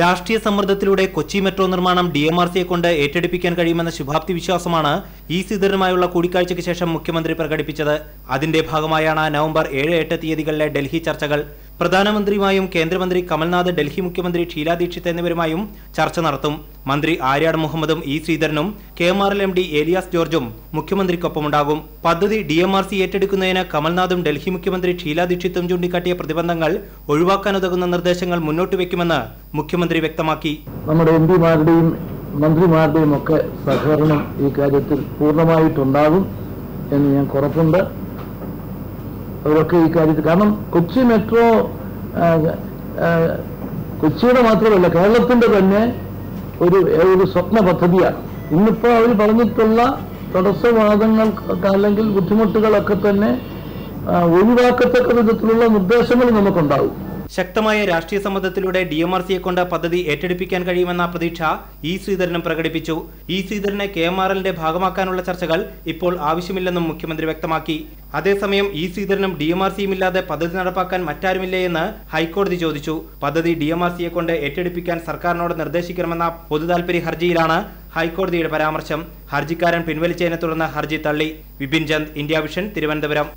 രാഷ്ട്രീയ സമ്മർദ്ദത്തിലൂടെ കൊച്ചി മെട്രോ നിർമ്മാണം ഡി എം ആർ സിയെ കൊണ്ട് ഏറ്റെടുപ്പിക്കാൻ കഴിയുമെന്ന ശുഭാപ്തി വിശ്വാസമാണ് ഇ ശ്രീധരനുമായുള്ള കൂടിക്കാഴ്ചയ്ക്ക് ശേഷം മുഖ്യമന്ത്രി പ്രകടിപ്പിച്ചത്. അതിന്റെ ഭാഗമായാണ് നവംബർ ഏഴ് എട്ട് തീയതികളിലെ ഡൽഹി ചർച്ചകൾ. പ്രധാനമന്ത്രിയുമായും കേന്ദ്രമന്ത്രി കമൽനാഥ് ഡൽഹി മുഖ്യമന്ത്രി ഷീലാ ദീക്ഷിത് എന്നിവരുമായും ചർച്ച നടത്തും. മന്ത്രി ആര്യാട് മുഹമ്മദും E ശ്രീധരനും K M R L M D Elias ജോർജും മുഖ്യമന്ത്രിക്കൊപ്പമുണ്ടാകും. പദ്ധതി ഡി എം ആർ സി ഏറ്റെടുക്കുന്നതിന് കമൽനാഥും ഡൽഹി മുഖ്യമന്ത്രി ഷീലാ ദീക്ഷിത്തും ചൂണ്ടിക്കാട്ടിയ പ്രതിബന്ധങ്ങൾ ഒഴിവാക്കാനുതകുന്ന നിർദ്ദേശങ്ങൾ മുന്നോട്ട് വെക്കുമെന്ന് മുഖ്യമന്ത്രി വ്യക്തമാക്കി. നമ്മുടെ എം പിമാരുടെയും മന്ത്രിമാരുടെയും ഒക്കെ സഹകരണം ഈ കാര്യത്തിൽ പൂർണമായിട്ടുണ്ടാകും എന്ന് ഞാൻ കുറപ്പുണ്ട് അവരൊക്കെ ഈ കാര്യത്തിൽ കാരണം കൊച്ചി മെട്രോ കൊച്ചിയുടെ മാത്രമല്ല കേരളത്തിന്റെ തന്നെ ഒരു ഒരു സ്വപ്ന പദ്ധതിയാണ്. ഇന്നിപ്പോ അവർ പറഞ്ഞിട്ടുള്ള തടസ്സവാദങ്ങൾ അല്ലെങ്കിൽ ബുദ്ധിമുട്ടുകളൊക്കെ തന്നെ ഒഴിവാക്കത്തക്ക വിധത്തിലുള്ള നിർദ്ദേശങ്ങൾ നമുക്കുണ്ടാവും ശക്തമായ രാഷ്ട്രീയ സമ്മതത്തിലൂടെ ഡി എം ആർ സിയെ കൊണ്ട് പദ്ധതി ഏറ്റെടുപ്പിക്കാൻ കഴിയുമെന്ന പ്രതീക്ഷ ഇ ശ്രീധരനും പ്രകടിപ്പിച്ചു. ഇ ശ്രീധരനെ കെ എം ആർ എല്ലിന്റെ ഭാഗമാക്കാനുള്ള ചർച്ചകൾ ഇപ്പോൾ ആവശ്യമില്ലെന്നും മുഖ്യമന്ത്രി വ്യക്തമാക്കി. അതേസമയം ഇ ശ്രീധരനും ഡി എം ആർ സിയും ഇല്ലാതെ പദ്ധതി നടപ്പാക്കാൻ മറ്റാരുമില്ലേ എന്ന് ഹൈക്കോടതി ചോദിച്ചു. പദ്ധതി ഡി എം ആർ സിയെ കൊണ്ട് ഏറ്റെടുപ്പിക്കാൻ സർക്കാരിനോട് നിർദ്ദേശിക്കണമെന്ന പൊതുതാൽപര്യ ഹർജിയിലാണ് ഹൈക്കോടതിയുടെ പരാമർശം. ഹർജിക്കാരൻ പിൻവലിച്ചതിനെ തുടർന്ന് ഹർജി തള്ളി. Vipin Chand India Vision Thiruvananthapuram.